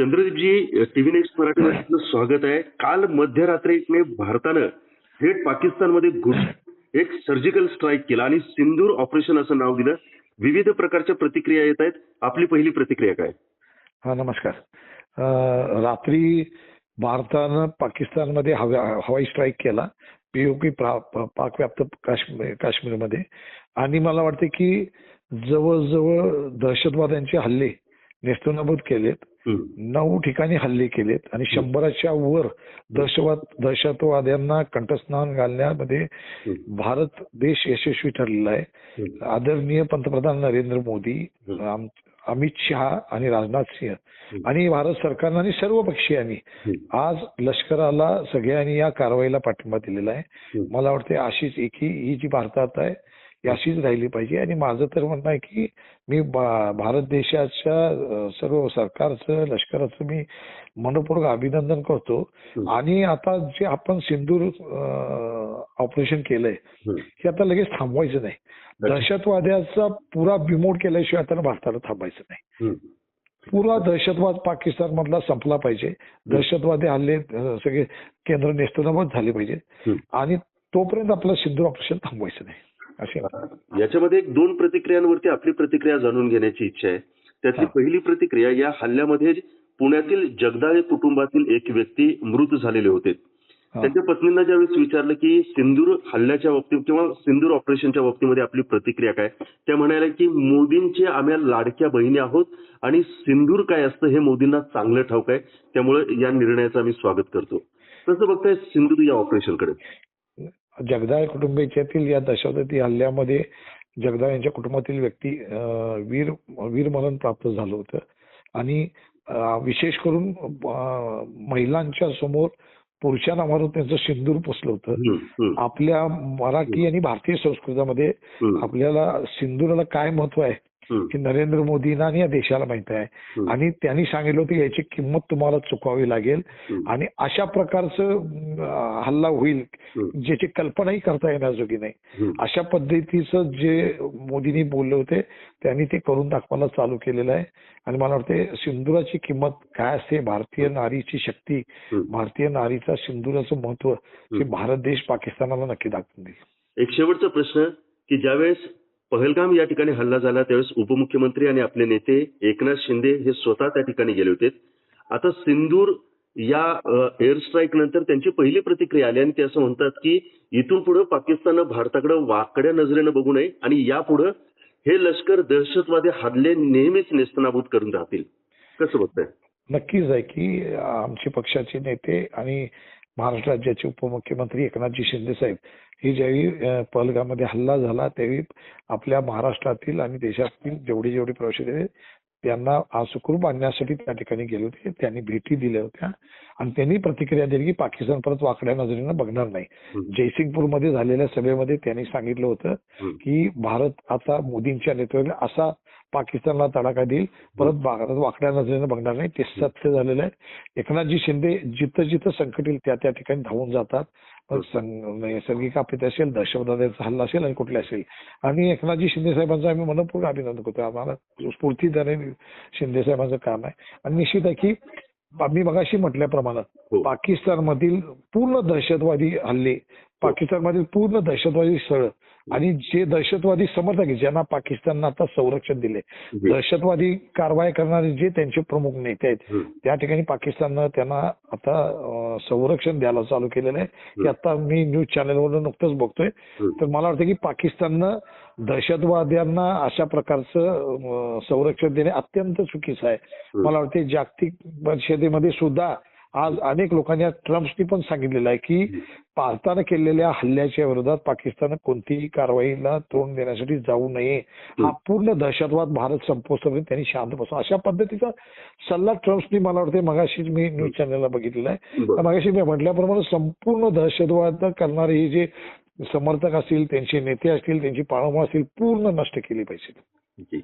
चंद्रदीपजी TV next मराठीमध्ये स्वागत आहे. काल मध्यरात्री भारतानं थेट पाकिस्तानमध्ये घुस एक सर्जिकल स्ट्राईक केला आणि सिंदूर ऑपरेशन असं नाव दिलं. विविध प्रकारच्या प्रतिक्रिया येत आहेत. आपली पहिली प्रतिक्रिया काय? हा नमस्कार. रात्री भारतानं पाकिस्तानमध्ये हवा हवाई स्ट्राईक केला पीओपी पाकव्याप्त काश्मीर काश्मीरमध्ये. आणि मला वाटते की जवळजवळ दहशतवाद्यांचे हल्ले नेस्तनाबूत केलेत. नऊ ठिकाणी हल्ले केलेत आणि शंभराच्या वर दहशतवाद दहशतवाद्यांना कंठस्नान घालण्यामध्ये. भारत देश यशस्वी ठरलेला आहे. आदरणीय पंतप्रधान नरेंद्र मोदी अमित शहा आणि राजनाथ सिंह. आणि भारत सरकारनं आणि सर्व पक्षीयांनी. आज लष्कराला सगळ्यांनी या कारवाईला पाठिंबा दिलेला आहे. मला वाटते अशीच एकी ही जी भारतात आहे अशीच राहिली पाहिजे. आणि माझं तर म्हणणं आहे की मी भारत देशाच्या सर्व सरकारचं लष्कराचं मी मनपूर्वक अभिनंदन करतो. आणि आता जे आपण सिंदूर ऑपरेशन केलंय. हे. आता लगेच थांबवायचं नाही. दहशतवाद्याचा पुरा बिमोड केल्याशिवाय आता भारताला थांबायचं नाही. पुरा दहशतवाद पाकिस्तान मधला संपला पाहिजे. दहशतवादी हल्ले सगळे केंद्र नेस्तनाबूत झाले पाहिजे. आणि तोपर्यंत आपलं सिंधू ऑपरेशन थांबवायचं नाही. याच्यामध्ये एक दोन प्रतिक्रियांवरती आपली प्रतिक्रिया जाणून घेण्याची इच्छा आहे. त्यातली. पहिली प्रतिक्रिया या हल्ल्यामध्ये पुण्यातील जगदाळे कुटुंबातील एक व्यक्ती मृत झालेले होते. त्यांच्या पत्नींना ज्यावेळेस विचारलं की सिंदूर हल्ल्याच्या बाबतीत किंवा सिंदूर ऑपरेशनच्या बाबतीमध्ये आपली प्रतिक्रिया काय? त्या म्हणाल्या की मोदींचे आम्ही लाडक्या बहिणी आहोत आणि सिंदूर काय असतं हे मोदींना चांगलं ठाऊक आहे. त्यामुळे या निर्णयाचं आम्ही स्वागत करतो. कसं बघताय सिंदूर या ऑपरेशनकडे. जगदाळ कुटुंबाच्यातील या दहशतवादी हल्ल्यामध्ये जगदाळ यांच्या कुटुंबातील व्यक्ती वीर वीरमरण प्राप्त झालं होतं. आणि विशेष करून महिलांच्या समोर पुरुषांना मारून त्यांचं सिंदूर पुसलं होतं. आपल्या मराठी आणि भारतीय संस्कृतीमध्ये आपल्याला सिंदूराला काय महत्त्व आहे? हे नरेंद्र मोदींना आणि या देशाला माहीत आहे. आणि त्यांनी सांगितलं होतं याची किंमत तुम्हाला चुकवावी लागेल. आणि अशा प्रकारचं हल्ला होईल. ज्याची कल्पनाही करता येण्याजोगी नाही. अशा पद्धतीचं जे मोदींनी बोलले होते त्यांनी ते करून दाखवायला चालू केलेलं आहे आणि मला वाटते सिंदुराची किंमत काय असते भारतीय नारीची शक्ती. भारतीय नारीचा सिंदुराचं महत्त्व हे भारत देश पाकिस्तानाला नक्की दाखवून देईल एक शेवटचा प्रश्न की ज्यावेळेस पहलगाम या ठिकाणी हल्ला झाला. त्यावेळेस उपमुख्यमंत्री आणि आपले नेते एकनाथ शिंदे हे स्वतः त्या ठिकाणी गेले होते. आता सिंदूर या एअर स्ट्राईक नंतर त्यांची पहिली प्रतिक्रिया आली आणि ते असं म्हणतात की इथून पुढे पाकिस्ताननं भारताकडे वाकड्या नजरेनं बघू नये आणि यापुढे हे लष्कर दहशतवादी हल्ले नेहमीच नेस्तनाबूत करून राहतील. कसं बघताय? नक्कीच आहे की आमचे पक्षाचे नेते आणि महाराष्ट्र राज्याचे उपमुख्यमंत्री एकनाथजी शिंदे साहेब. हे ज्यावेळी पहलगामध्ये हल्ला झाला त्यावेळी आपल्या महाराष्ट्रातील आणि देशातील जेवढे जेवढे प्रवासी त्यांना सुखरूप आणण्यासाठी त्या ठिकाणी गेले होते. त्यांनी भेटी दिल्या होत्या. आणि त्यांनी प्रतिक्रिया दिली की पाकिस्तान परत वाकड्या नजरेनं बघणार नाही. जयसिंगपूरमध्ये झालेल्या सभेमध्ये त्यांनी सांगितलं होतं. की भारत आता मोदींच्या नेतृत्वात असा पाकिस्तानला तडाखा देईल. परत भारत वाकड्या नजरेनं बघणार नाही. ते सत्य झालेलं आहे. एकनाथजी शिंदे जिथं जिथं संकट येईल त्या त्या ठिकाणी धावून जातात. नैसर्गिक आपत्ती असेल दहशतवाद्याचा हल्ला असेल आणि कुठले असेल. आणि एकनाथजी शिंदे साहेबांचं आम्ही मनपूर्वक अभिनंदन करतो. आम्हाला स्फूर्ती देणारे शिंदे साहेबांचं काम आहे. आणि निश्चित आहे की मी मगाशी म्हटल्याप्रमाणे हो. पाकिस्तानमधील पूर्ण दहशतवादी हल्ले पाकिस्तानमधील पूर्ण दहशतवादी स्थळ आणि जे दहशतवादी समर्थक ज्यांना पाकिस्ताननं आता संरक्षण दिले. दहशतवादी कारवाई करणारे जे त्यांचे प्रमुख नेते आहेत. त्या ठिकाणी पाकिस्ताननं त्यांना आता संरक्षण द्यायला चालू केलेलं आहे की आता मी न्यूज चॅनलवरून नुकतंच बघतोय. तर मला वाटतं की पाकिस्ताननं दहशतवाद्यांना अशा प्रकारचं संरक्षण देणे अत्यंत चुकीचं आहे. मला वाटते जागतिक परिषदेमध्ये सुद्धा आज अनेक लोकांनी ट्रम्पनी पण सांगितलेलं आहे की भारतानं केलेल्या हल्ल्याच्या विरोधात पाकिस्तान कोणतीही कारवाईला तोंड देण्यासाठी जाऊ नये. हा पूर्ण दहशतवाद भारत संपवतोपर्यंत त्यांनी शांत बसवा. अशा पद्धतीचा सल्ला ट्रम्पनी मला वाटते मगाशीच मी न्यूज चॅनलला बघितलेला आहे. मगाशी मी म्हटल्याप्रमाणे संपूर्ण दहशतवाद करणारे हे जे समर्थक असतील त्यांचे नेते असतील त्यांची पाळंमुळं असतील पूर्ण नष्ट केली पाहिजे. जी.